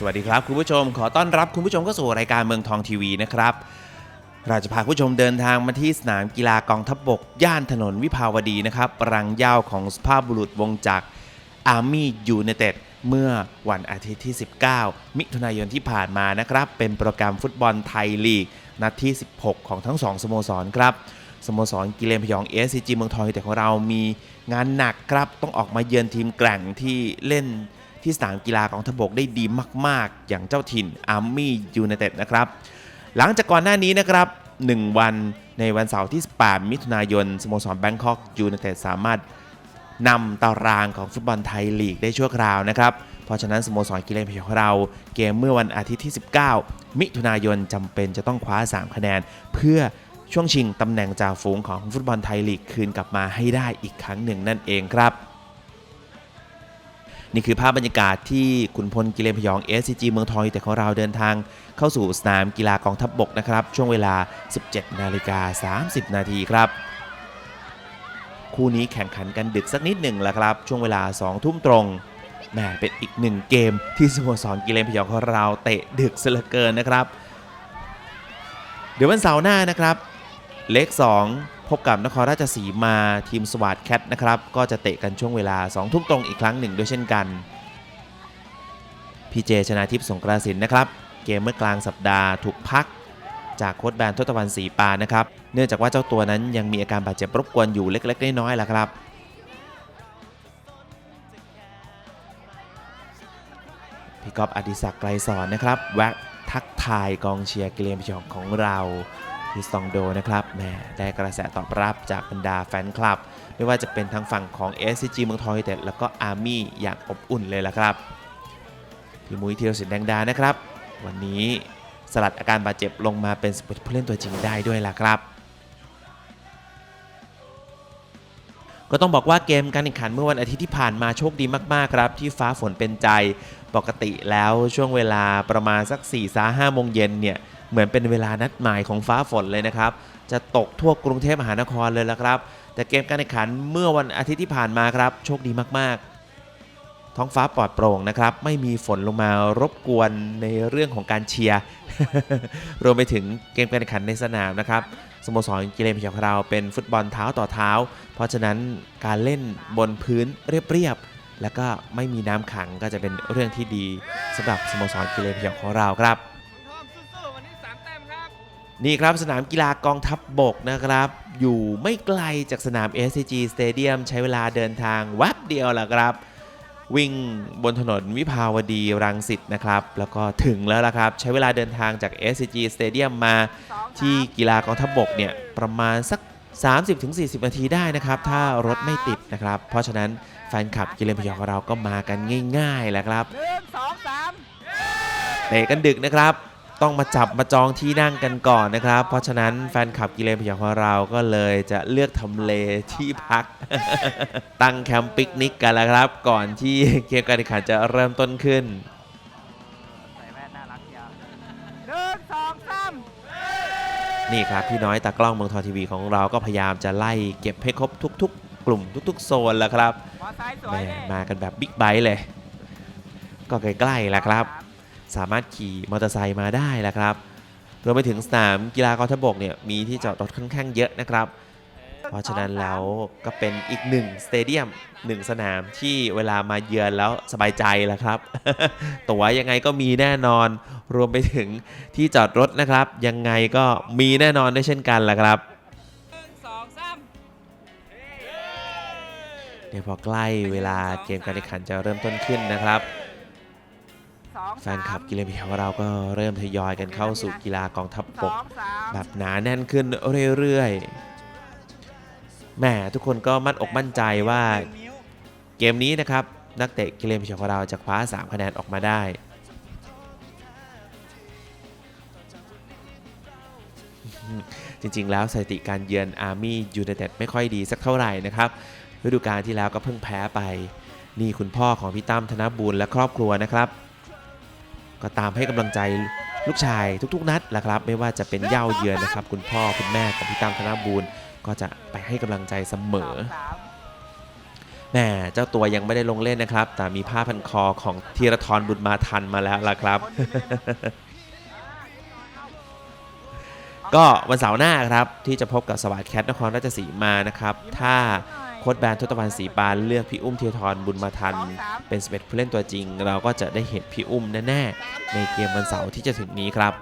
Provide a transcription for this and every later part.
สวัสดีครับคุณผู้ชมขอต้อนรับคุณผู้ชมเข้าสู่รายการเมืองทองทีวีนะครับ เราจะพาคุณผู้ชมเดินทางมาที่สนามกีฬากองทัพบบก ย่านถนนวิภาวดีนะครับรังเย้าของสภาพบุรุษวงจักรอาร์มี่ยูไนเต็ดเมื่อวันอาทิตย์ที่ 19 มิถุนายนที่ผ่านมานะครับ เป็นโปรแกรมฟุตบอลไทยลีก นัดที่ 16 ของทั้ง 2 สโมสรครับ สโมสรกิเลนพยอง SCG เมืองทองยูไนเต็ดของเรามีงานหนักครับ ต้องออกมาเยือนทีมแกร่งที่เล่น ที่สนามกีฬากองทบกได้ดีมาก ๆ อย่างเจ้าถิ่นอาร์มี่ยูไนเต็ดนะครับ หลังจากก่อนหน้านี้นะครับ 1 วันในวันเสาร์ที่ 18 มิถุนายนสโมสรแบงคอกยูไนเต็ดสามารถนำตารางของฟุตบอลไทยลีกได้ชั่วคราวนะครับ เพราะฉะนั้นสโมสรกีฬาพยองของเรา เกมเมื่อวันอาทิตย์ที่ 19 มิถุนายนจำเป็นจะต้องคว้า 3 คะแนน เพื่อช่วงชิงตำแหน่งจ่าฝูงของฟุตบอลไทยลีกคืนกลับมาให้ได้อีกครั้งหนึ่งนั่นเองครับ นี่คือภาพบรรยากาศที่ขุนพลกิเลนพยอง SCG เมืองทองยูไนเต็ดของเราเดินทาง เข้าสู่สนามกีฬากองทัพบบกนะครับ ช่วงเวลา 17 นาฬิกา 30 นาทีครับ คู่นี้แข่งขันกันดึกสักนิดหนึ่งแล้วครับ ช่วงเวลา 2 ทุ่มตรงแหมเป็นอีกหนึ่งเกมที่สโมสรกิเลนพยองของเราเตะดึกเหลือเกินนะครับ เดี๋ยววันเสาร์หน้านะครับ เลข 2 พบกับนครราชสีมาทีมสวัสดแคทนะครับ ก็จะเตะกันช่วงเวลา 2 ทุ่มตรงอีกครั้งหนึ่งด้วยเช่นกัน พีเจชนาทิพย์สงกราสินนะครับ เกมเมื่อกลางสัปดาห์ถูกพัก จากโค้ชแบนทศตวรรณศรีปานะครับ เนื่องจากว่าเจ้าตัวนั้นยังมีอาการบาดเจ็บรบกวนอยู่เล็กๆน้อยๆแหละครับพี่กอฟอดิศักดิ์ไกรสอนนะครับ แวะทักทายกองเชียร์เกมพยองของเรา ที่ซองโดนะครับแหมได้กระแสตอบรับจากบรรดาแฟนคลับ ไม่ว่าจะเป็นทางฝั่งของ SCG เมืองทองยูเต็ดแล้วก็อาร์มี่อย่างอบอุ่นเลยละครับพี่มุ้ยธีรศิลป์แดงดานะครับ วันนี้สลัดอาการบาดเจ็บลงมาเป็นผู้เล่นตัวจริงได้ด้วยล่ะครับ ก็ต้องบอกว่าเกมการแข่งขันเมื่อวันอาทิตย์ที่ผ่านมาโชคดีมากๆครับ ที่ฟ้าฝนเป็นใจปกติแล้วช่วงเวลาประมาณสัก4ี่สาห้าโมงเย็นเนี่ยเหมือนเป็นเวลานัดหมายของฟ้าฝนเลยนะครับ จะตกทั่วกรุงเทพมหานครเลยละครับ แต่เกมการแข่งขันเมื่อวันอาทิตย์ที่ผ่านมาครับ โชคดีมากๆ ท้องฟ้าปลอดโปร่งนะครับ ไม่มีฝนลงมารบกวนในเรื่องของการเชียร์รวมไปถึงเกมการแข่งขันในสนามนะครับ สโมสรกีฬาพยองของเราเป็นฟุตบอลเท้าต่อเท้า เพราะฉะนั้นการเล่นบนพื้นเรียบๆแล้วก็ไม่มีน้ำขังก็จะเป็นเรื่องที่ดีสำหรับสโมสรกีฬาพยองของเราครับทอมสู้ๆวันนี้สามแต้มครับ นี่ครับสนามกีฬากองทัพบบกนะครับ อยู่ไม่ไกลจากสนาม SCG Stadium ใช้เวลาเดินทางแวบเดียวแหละครับ วิ่งบนถนนวิภาวดีรังสิตนะครับ แล้วก็ถึงแล้วละครับ ใช้เวลาเดินทางจาก SCG Stadium มาที่กีฬากองทัพบบกเนี่ย ประมาณสัก 30-40 นาทีได้นะครับ ถ้ารถไม่ติดนะครับ เพราะฉะนั้นแฟนคลับกีฬาพยองของเราก็มากันง่ายๆแหละครับหนึ่งสองสามเตะกันดึกนะครับ ต้องมาจับมาจองที่นั่งกันก่อนนะครับ เพราะฉะนั้นแฟนคลับกิเลนพยองของเราก็เลยจะเลือกทำเลที่พัก ตั้งแคมป์ปิกนิกกันแล้วครับ ก่อนที่เกมการแข่งขันจะเริ่มต้นขึ้นใส่แว่นน่ารักยาวหนึ่งสองสามนี่ครับพี่น้อยตากล้องเมืองทองทีวีของเราก็พยายามจะไล่เก็บให้ครบทุก ๆ กลุ่มทุก ๆ โซนแล้วครับมอไซค์สวแหยม่นี่มากันแบบบิ๊กไบค์เลย ก็ใกล้ๆแล้วครับ สามารถขี่มอเตอร์ไซค์มาได้แล้วครับรวมไปถึงสนามกีฬากองทัพบกเนี่ยมีที่จอดรถค่อนข้างเยอะนะครับ เพราะฉะนั้นแล้วก็เป็นอีกหนึ่งสเตเดียมหนึ่งสนามที่เวลามาเยือนแล้วสบายใจแล้วครับ ตั๋วยังไงก็มีแน่นอน รวมไปถึงที่จอดรถนะครับ ยังไงก็มีแน่นอนด้วยเช่นกันแหละครับหนึ่งสองสามเดี๋ยวพอใกล้เวลาเกมการแข่งขันจะเริ่มต้นขึ้นนะครับสอง แฟนคลับกีฬาพิของเราก็เริ่มทยอยกันเข้าสู่กีฬากองทัพสบอกงสามแบบหนาแน่นขึ้นเรื่อยๆแหมทุกคนก็มั่นอกมั่นใจว่าเกมนี้นะครับ นักเตะกีฬาพิของเราจะคว้า 3 คะแนนออกมาได้จริงๆ แล้วสถิติการเยือนอาร์มี่ยูไนเต็ดไม่ค่อยดีสักเท่าไหร่นะครับฤดูกาลที่แล้วก็เพิ่งแพ้ไป นี่คุณพ่อของพี่ตั้มธนบูลและครอบครัวนะครับ ก็ตามให้กำลังใจลูกชายทุกๆ นัดแหละครับ ไม่ว่าจะเป็นเย่าเยือนนะครับ คุณพ่อคุณแม่ของพี่ตั้มธนบูลก็จะไปให้กำลังใจเสมอสองสามแหมเจ้าตัวยังไม่ได้ลงเล่นนะครับ แต่มีผ้าพันคอของธีรทรบุญมาทันมาแล้วล่ะครับ ก็วันเสาร์หน้าครับที่จะพบกับสวัสดแคทนครราชสีมานะครับ ถ้า โค้ชแบนทศตวรรณศรีปานเลือกพี่อุ้มธีรทรบุญมาทัน เป็น 11 ผู้เล่นตัวจริง เราก็จะได้เห็นพี่อุ้มแน่ๆในเกมวันเสาร์ที่จะถึงนี้ครับ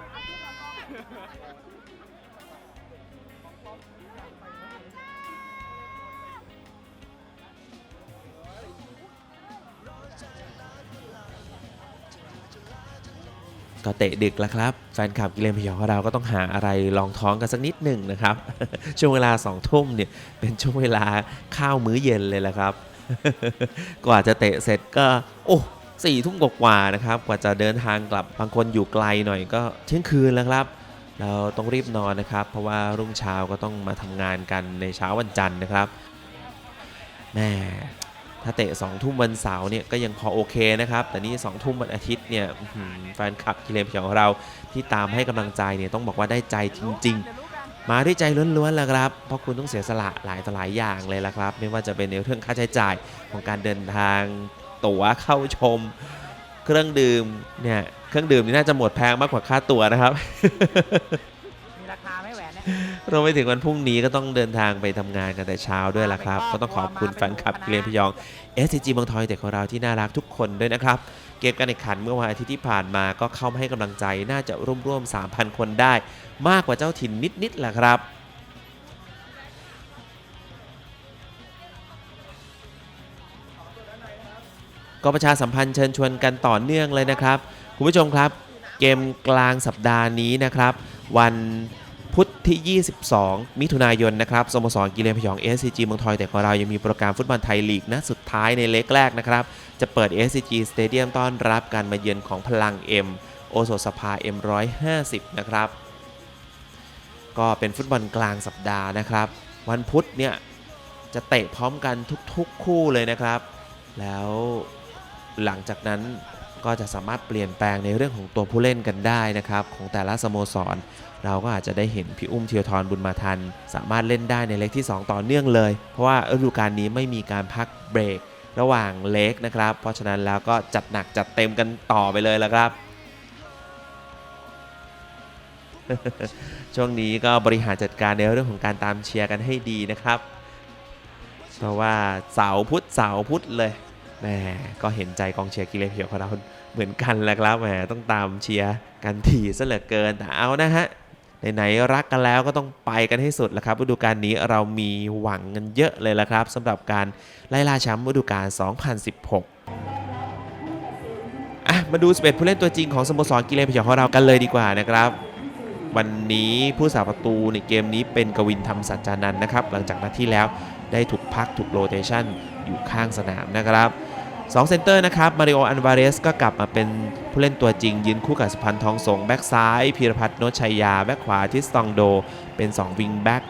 ก็เตะดึกแล้วครับ แฟนคลับกิเลนพยองของเราก็ต้องหาอะไรลองท้องกันสักนิดหนึ่งนะครับ ช่วงเวลาสองทุ่มเนี่ยเป็นช่วงเวลาข้าวมื้อเย็นเลยแหละครับ กว่าจะเตะเสร็จก็ โอ้สี่ทุ่มกว่าๆนะครับ กว่าจะเดินทางกลับบางคนอยู่ไกลหน่อยก็เที่ยงคืนแล้วครับ เราต้องรีบนอนนะครับ เพราะว่ารุ่งเช้าก็ต้องมาทำงานกันในเช้าวันจันทร์นะครับแม่ ถ้าเตะ2องทุ่มวันเสาร์เนี่ยก็ยังพอโอเคนะครับ แต่นี่2องทุ่มวันอาทิตย์เนี่ยแฟนคลับกิเลนพยองของเราที่ตามให้กำลังใจเนี่ยต้องบอกว่าได้ใจจริง ๆ มาด้วยใจล้วนๆแหละครับ เพราะคุณต้องเสียสละหลายต่อหลายอย่างเลยละครับ ไม่ว่าจะเป็นในเรื่องค่าใช้จ่ายของการเดินทางตั๋วเข้าชม เครื่องดื่มเนี่ยเครื่องดื่มนี่น่าจะหมดแพงมากกว่าค่าตั๋วนะครับ รวมไปถึงวันพรุ่งนี้ก็ต้องเดินทางไปทำงานกันแต่เช้าด้วยล่ะครับ ก็ต้องขอบคุณแฟนคลับเกรียนพยอง SCG เมืองทอยเด็กของเราที่น่ารักทุกคนด้วยนะครับ เกมการแข่งขันเมื่อวันอาทิตย์ที่ผ่านมาก็เข้ามาให้กำลังใจน่าจะร่วมๆ3,000 คนได้ มากกว่าเจ้าถิ่นนิดๆแหละครับก็ประชาสัมพันธ์เชิญชวนกันต่อเนื่องเลยนะครับ คุณผู้ชมครับ เกมกลางสัปดาห์นี้นะครับ วัน พุธที่ 22 มิถุนายนนะครับสโมสรกีฬาพยอง SCG เมืองทอยแต่ของเรายังมีโปรแกรมฟุตบอลไทยลีกนัดสุดท้ายในเล็กแรกนะครับ จะเปิด SCG Stadium ต้อนรับการมาเยือนของพลัง M โอโซสภา M150 นะครับ ก็เป็นฟุตบอลกลางสัปดาห์นะครับ วันพุธเนี่ยจะเตะพร้อมกันทุกๆคู่เลยนะครับ แล้วหลังจากนั้น ก็จะสามารถเปลี่ยนแปลงในเรื่องของตัวผู้เล่นกันได้นะครับ ของแต่ละสโมสร เราก็อาจจะได้เห็นพี่อุ้มเทียทรบุญมาทัน สามารถเล่นได้ในเล็กที่ 2 ต่อเนื่องเลย เพราะว่าฤดูกาลนี้ไม่มีการพักเบรกระหว่างเล็กนะครับ เพราะฉะนั้นแล้วก็จัดหนักจัดเต็มกันต่อไปเลยแล้วครับ ช่วงนี้ก็บริหารจัดการในเรื่องของการตามเชียร์กันให้ดีนะครับ เพราะว่าเสาร์พุธเสาร์พุธเลย แหมก็เห็นใจกองเชียร์กิเลนเพียวของเราเหมือนกันแหละครับแหมต้องตามเชียร์กันถี่ซะเหลือเกินแต่เอานะฮะไหนๆรักกันแล้วก็ต้องไปกันให้สุดแหละครับฤดูกาลนี้เรามีหวังกันเยอะเลยละครับสำหรับการไล่ล่าแชมป์ฤดูกาล 2016อะมาดู 11 ผู้เล่นตัวจริงของสโมสรกิเลนพยองของเรากันเลยดีกว่านะครับ วันนี้ผู้สาประตูในเกมนี้เป็นกวินธรรมสัจจานันนะครับ หลังจากนัดที่แล้วได้ถูกพักถูกโรเตชันอยู่ข้างสนามนะครับ 2เซนเตอร์นะครับมาริโออันวาเรสก็กลับมาเป็นผู้เล่นตัวจริง ยืนคู่กับสุพันธ์ทองสงแบ็กซ้ายพีรพัฒน์โนชัยยา แบ็กขวาทิสตองโด เป็น 2 วิงแบ็ก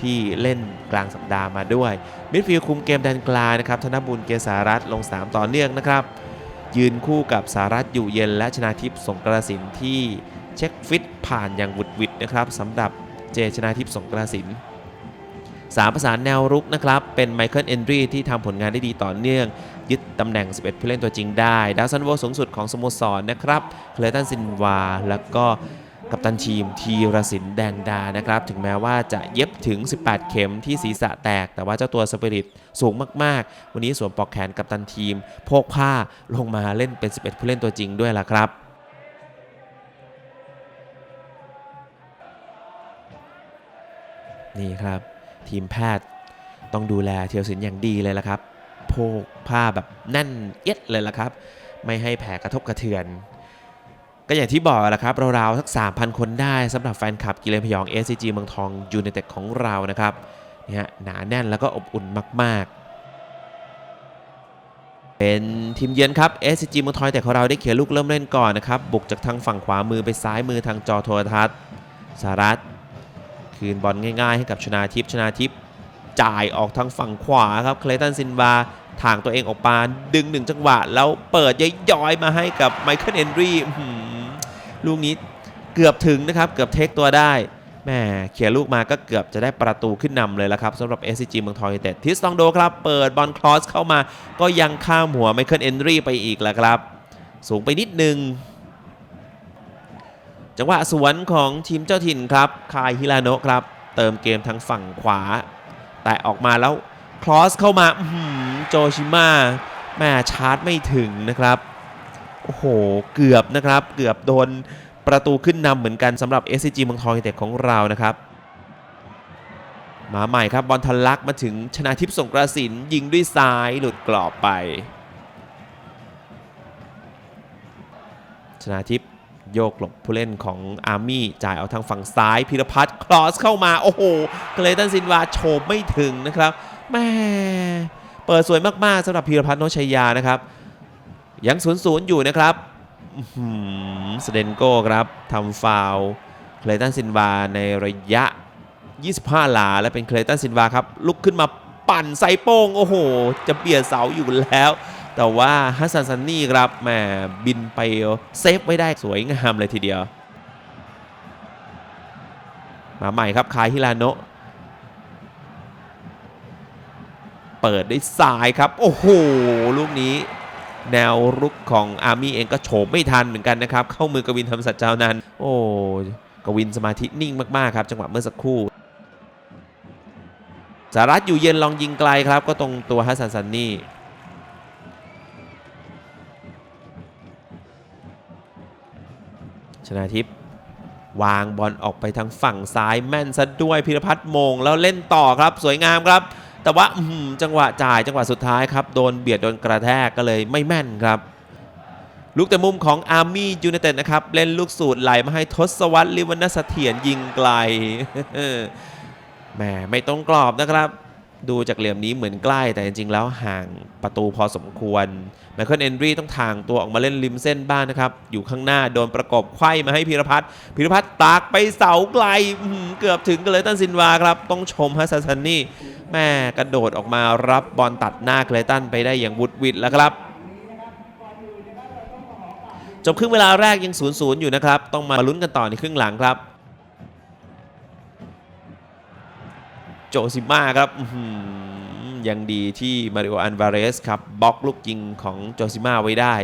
ที่เล่นกลางสัปดาห์มาด้วย มิดฟิลด์คุมเกมแดนกลางนะครับธนบุญเกษารัตลงสามต่อเนื่องนะครับ ยืนคู่กับสารัตอยู่เย็นและชนาทิพย์สงกระสินที่เช็คฟิตผ่านอย่างหวุดหวิดนะครับสำหรับเจชนาทิพย์สงกระสิน สามประสานแนวรุกนะครับ เป็นไมเคิลเอนดรีที่ทำผลงานได้ดีต่อเนื่อง ยึดตำแหน่ง 11 ผู้เล่นตัวจริงได้ ดาวซันโวสูงสุดของสโมสรนะครับ เคลตันซินวา แล้วก็กัปตันทีมทีรสินแดงดานะครับ ถึงแม้ว่าจะเย็บถึง 18 เข็มที่ศีรษะแตก แต่ว่าเจ้าตัวสปิริตสูงมาก ๆ วันนี้สวมปลอกแขนกัปตันทีม โพกผ้าลงมาเล่นเป็น 11 ผู้เล่นตัวจริงด้วยล่ะครับนี่ครับ ทีมแพทย์ ต้องดูแลเทียวสินอย่างดีเลยละครับโพกผ้าแบบแน่นเอียดเลยละครับ ไม่ให้แผลกระทบกระเทือน ก็อย่างที่บอกแหละครับราวๆสัก 3,000 คนได้สำหรับแฟนคลับกิเลนพยอง SCG เมืองทองยู i นเต็ดของเรานะครับเนี่ยหนาแน่นแล้วก็อบอุ่นมาก ๆเป็นทีมเยือนครับ SCG เมืองทองแต่ของเราได้เขียนลูกเริ่มเล่นก่อนนะครับ บุกจากทางฝั่งขวามือไปซ้ายมือทางจอโทรทัศน์สารัต คืนบอลง่ายๆให้กับชนาทิพย์ชนาทิพย์จ่ายออกทางฝั่งขวาครับเคลตันซินวาถางตัวเองออกมาดึงหนึ่งจังหวะ แล้วเปิดย้อยๆมาให้กับไมเคิลเอนรีลูกนี้เกือบถึงนะครับเกือบเทคตัวได้แม่เขี่ยลูกมาก็เกือบจะได้ประตูขึ้นนำเลยละครับสำหรับ SCG เมืองทองยูไนเต็ดทิสตองโดครับ เปิดบอลครอสเข้ามา ก็ยังข้ามหัวไมเคิลเอนรีไปอีกแล้วครับ สูงไปนิดนึง จังหวะสวนของทีมเจ้าถิ่นครับ คายฮิราโนะครับ เติมเกมทางฝั่งขวา แต่ออกมาแล้วครอสเข้ามาโจชิมาแม่ชาร์จไม่ถึงนะครับ โอ้โห เกือบนะครับ เกือบโดนประตูขึ้นนำเหมือนกันสำหรับ SCG เมืองทองยูเต็ดของเรานะครับ มาใหม่ครับบอลทะลักมาถึงชนาทิพย์สงกระสินยิงด้วยซ้ายหลุดกรอบไป ชนาทิพย์ โยกหลบผู้เล่นของอาร์มี่จ่ายเอาทางฝั่งซ้ายพิรพัฒน์คลอสเข้ามา โอ้โหเกเลตันซินวาโฉบไม่ถึงนะครับแม่เปิดสวยมากๆสำหรับพิรพัฒน์โนชัยยานะครับ ยังศูนย์ศูนย์อยู่นะครับอื้อหือสเดนโก้ครับทำฟาวเคลตันซินวาในระยะ 25 หลา และเป็นเคลตันซินวาครับ ลุกขึ้นมาปั่นใส่โป้ง โอ้โห จะเบียดเสาอยู่แล้ว แต่ว่าฮัสซันซันนี่ครับแหมบินไปเซฟไว้ได้สวยงามเลยทีเดียว มาใหม่ครับคายฮิราโนะเปิดด้วยซ้ายครับ โอ้โห ลูกนี้ แนวรุกของอาร์มี่เองก็โฉมไม่ทันเหมือนกันนะครับ เข้ามือกวินทำสัจเจ้านั้นโอ้กวินสมาธินิ่งมากๆครับ จังหวะเมื่อสักครู่สารัตอยู่เย็นลองยิงไกลครับ ก็ตรงตัวฮัสซันซันนี่ ชนาทิพย์วางบอลออกไปทางฝั่งซ้ายแม่นซะด้วยพิรพัฒน์มง แล้วเล่นต่อครับสวยงามครับ แต่ว่าจังหวะจ่ายจังหวะสุดท้ายครับ โดนเบียดโดนกระแทกก็เลยไม่แม่นครับ ลูกแต่มุมของอาร์มี่ยูไนเต็ดนะครับ เล่นลูกสูตรไหลมาให้ทศวรรษลิวันนเถียรยิงไกลแหมไม่ตรงกรอบนะครับ ดูจากเหลี่ยมนี้เหมือนใกล้แต่จริงๆ แล้วห่างประตูพอสมควรไมเคิลเอนรีต้องทางตัวออกมาเล่นริมเส้นบ้างนะครับ อยู่ข้างหน้าโดนประกบไขว้มาให้พีรพัฒน์พีรพัฒน์ตากไปเสาไกลเกือบถึงกันเลยตันซินวาครับ ต้องชมฮัสซันซันนี่แม่กระโดดออกมารับบอลตัดหน้าเคลตันไปได้อย่างวุดวิดแล้วครับจบครึ่งเวลาแรกยัง0ูนย์อยู่นะครับ ต้องมาลุ้นกันต่อในครึ่งหลังครับ โจซิม่าครับยังดีที่มาริโออันวาเรสครับบล็อกลูกยิงของโจซิม่าไว้ได้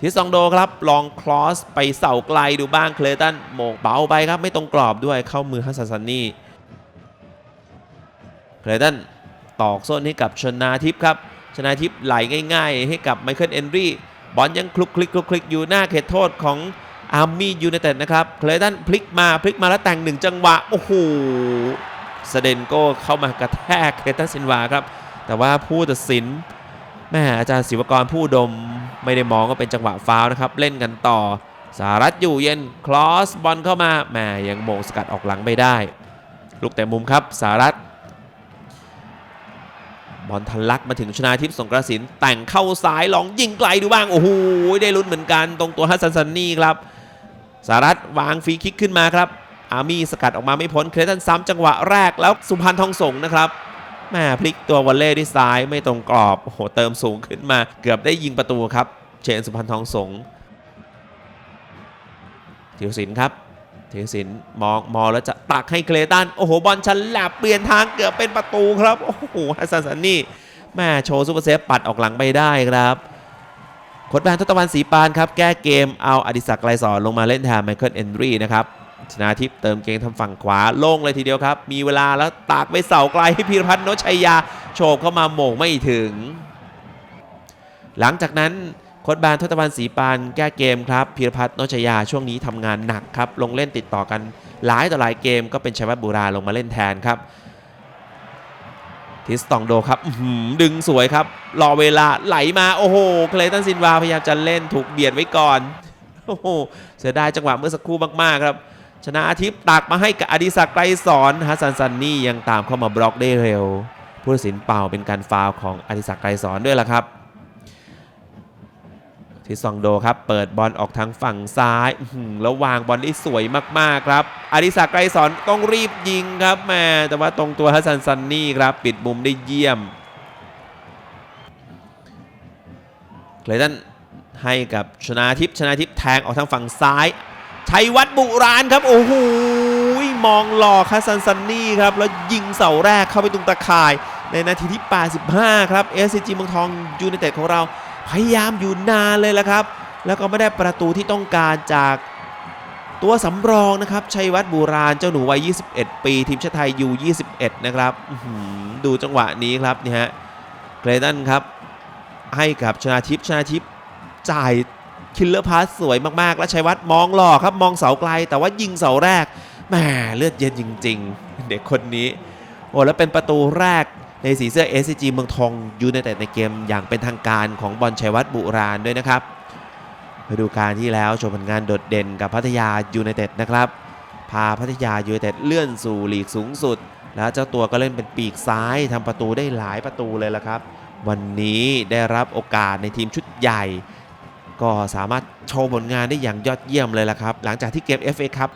ทิสซองโดครับ ลองคลอสไปเสาไกลดูบ้างเคลตันโมงเบาไปครับ ไม่ตรงกรอบด้วยเข้ามือฮัสซันซันนี่เคลตันตอกส้นให้กับชนาทิพย์ครับ ชนาทิพย์ไหลง่าย ๆ ให้กับไมเคิลเอนรี่บอลยังคลุกคลิกคลุกคลิกอยู่หน้าเขตโทษของอาร์มี่ยูไนเต็ดนะครับ เคลตันพลิกมาพลิกมาแล้วแต่งหนึ่งจังหวะ โอ้โห สเดนโก้เข้ามากระแทกเคตันซินวาครับ แต่ว่าผู้ตัดสินแม่อาจารย์ศิวกรผู้ดมไม่ได้มองว่าเป็นจังหวะฟาวนะครับ เล่นกันต่อ สารัตอยู่เย็นคลอสบอลเข้ามาแม่ยังโมงสกัดออกหลังไม่ได้ ลูกแต่มุมครับ สารัตบอลทะลักมาถึงชนาทิพย์สงกระสินแต่งเข้าซ้ายลองยิงไกลดูบ้าง โอ้โหได้ลุ้นเหมือนกัน ตรงตัวฮัสซันซันนี่ครับ สารัตวางฟรีคิกขึ้นมาครับ อาร์มี่สกัดออกมาไม่พ้นเคลตันซ้ำจังหวะแรกแล้วสุพรรณทองสงนะครับแม่พลิกตัววอลเล่ด้วยซ้ายไม่ตรงกรอบโอ้โหเติมสูงขึ้นมาเกือบได้ยิงประตูครับ เชนสุพรรณทองสงธีรศิลป์ครับธีรศิลป์มองมองแล้วจะตักให้เคลตันโอ้โหบอลชันแลบเปลี่ยนทางเกือบเป็นประตูครับโอ้โหฮัสซันซันนี่แม่โชว์ซูเปอร์เซฟปัดออกหลังไปได้ครับโค้ชแบนทศตวรรณศรีปานครับแก้เกมเอาอดิศักดิ์ไกรสอนลงมาเล่นแทนไมเคิลเอนดรีนะครับ ชนาทิพย์เติมเกมทางฝั่งขวาโล่งเลยทีเดียวครับ มีเวลาแล้วตากไปเสาไกลให้พีรพัฒน์นชชัยยาโฉบเข้ามาโหม่งไม่ถึง หลังจากนั้นโค้ชบานทศตวรรณศรีปานแก้เกมครับพีรพัฒน์นชชัยยาช่วงนี้ทำงานหนักครับ ลงเล่นติดต่อกันหลายต่อหลายเกมก็เป็นชัยวัฒน์บุราลงมาเล่นแทนครับ ทิสตองโดครับดึงสวยครับ รอเวลาไหลมาโอ้โหเคลตันซินวาพยายามจะเล่นถูกเบียดไว้ก่อนโอ้โหเสียดายจังหวะเมื่อสักครู่มากๆครับ ชนะอาทิตย์ตักมาให้กับอดิศักดิ์ไกรสอนฮัสซันซันนี่ยังตามเข้ามาบล็อกได้เร็วผู้ตัดสินเป่าเป็นการฟาวของอดิศักดิ์ไกรสอนด้วยล่ะครับทิซองโดครับ เปิดบอลออกทางฝั่งซ้ายแล้ววางบอลได้สวยมากๆครับอดิศักดิ์ไกรสอนต้องรีบยิงครับแม่แต่ว่าตรงตัวฮัสซันซันนี่ครับปิดมุมได้เยี่ยมเคลตันให้กับชนาทิพย์ชนาทิพย์แทงออกทางฝั่งซ้าย ชัยวัฒน์บุราณครับ โอ้โหมองหล่อคัสซันซันนี่ครับ แล้วยิงเสาแรกเข้าไปตรงตะข่าย ในนาทีที่ 85 ครับ SCG เมืองทองยูไนเต็ดของเรา พยายามอยู่นานเลยละครับ แล้วก็ไม่ได้ประตูที่ต้องการจากตัวสำรองนะครับชัยวัฒน์บูราณเจ้าหนูวัย 21 ปี ทีมชาติไทยยู21 นะครับดูจังหวะนี้ครับนี่ฮะเกรตันครับ ให้กับชนาทิพย์ชนาทิพย์จ่าย คิลเลอร์พาสสวยมากๆ และชัยวัฒน์มองหล่อครับมองเสาไกล แต่ว่ายิงเสาแรกแหมเลือดเย็นจริง ๆ เด็กคนนี้ โอ้แล้วเป็นประตูแรกในสีเสื้อ SCG เมืองทองยูไนเต็ดในเกมอย่างเป็นทางการของบอลชัยวัฒน์บุราณด้วยนะครับฤดูกาลที่แล้วโชว์ผลงานโดดเด่นกับพัทยายูไนเต็ดนะครับ พาพัทยายูไนเต็ดเลื่อนสู่ลีกสูงสุด แล้วเจ้าตัวก็เล่นเป็นปีกซ้ายทำประตูได้หลายประตูเลยละครับ วันนี้ได้รับโอกาสในทีมชุดใหญ่ ก็สามารถโชว์ผลงานได้อย่างยอดเยี่ยมเลยละครับ หลังจากที่เกม FA ครับ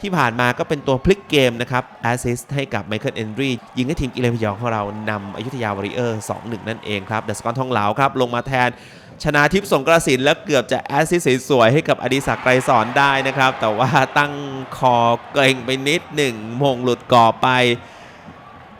ที่ผ่านมาก็เป็นตัวพลิกเกมนะครับแอสซิสต์ให้กับไมเคิลเอนดรียิงให้ทีมกิเลนพยองของเรานำอยุธยาวอริเออร์ 2-1 นั่นเองครับเดสกอนทองเหลาครับ ลงมาแทนชนาทิพย์สงกระสินแล้วเกือบจะแอสซิสต์สวยๆให้กับอดิศักดิ์ไกรสอนได้นะครับ แต่ว่าตั้งคอเกรงไปนิดหนึ่งมงหลุดก่อไป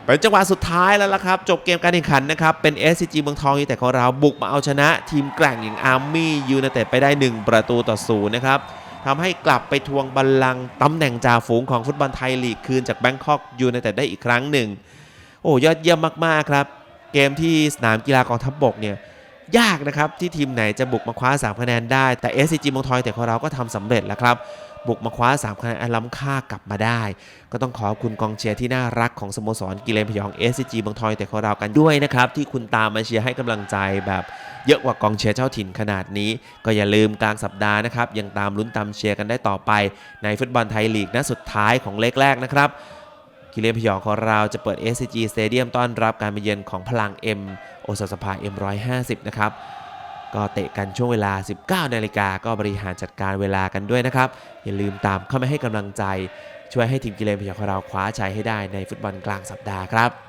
เป็นจังหวะสุดท้ายแล้วล่ะครับ จบเกมการแข่งขันนะครับ เป็น SCG เมืองทองยูไนแต่ของเราบุกมาเอาชนะ ทีมแกร่งอย่างอาร์มี่ยูไนเต็ดไปได้ 1 ประตูต่อศูนย์นะครับทำให้กลับไปทวงบัลลังก์ตำแหน่งจ่าฝูงของฟุตบอลไทยลีกคืนจากแบงคอกยูไนเต็ดได้อีกครั้งหนึ่ง โอ้ยอดเยี่ยมมากๆครับ เกมที่สนามกีฬากองทัพบบกเนี่ยยากนะครับที่ทีมไหนจะบุกมาคว้า3คะแนนได้แต่ SCG เมืองทองแต่ของเราก็ทำสำเร็จแล้วครับ บุกมาคว้า3คะแนนอล้ำค่ากลับมาได้ ก็ต้องขอบคุณกองเชียร์ที่น่ารักของสโมสรกิเลนพยอง SCG เมืองทองแต่ของเรากันด้วยนะครับ ที่คุณตามมาเชียร์ให้กำลังใจแบบเยอะกว่ากองเชียร์เจ้าถิ่นขนาดนี้ ก็อย่าลืมกลางสัปดาห์นะครับ ยังตามลุ้นตามเชียร์กันได้ต่อไป ในฟุตบอลไทยลีกนัดสุดท้ายของเลกแรกนะครับกิเลนพยองของเราจะเปิด SCG Stadium ต้อนรับการมาเยือนของพลัง M โอสถสภา M150 นะครับ ก็เตะกันช่วงเวลา 19นาฬิกาก็บริหารจัดการเวลากันด้วยนะครับ อย่าลืมตามเข้ามาให้กำลังใจ ช่วยให้ทีมกิเลนพยองของเราคว้าชัยให้ได้ในฟุตบอลกลางสัปดาห์ครับ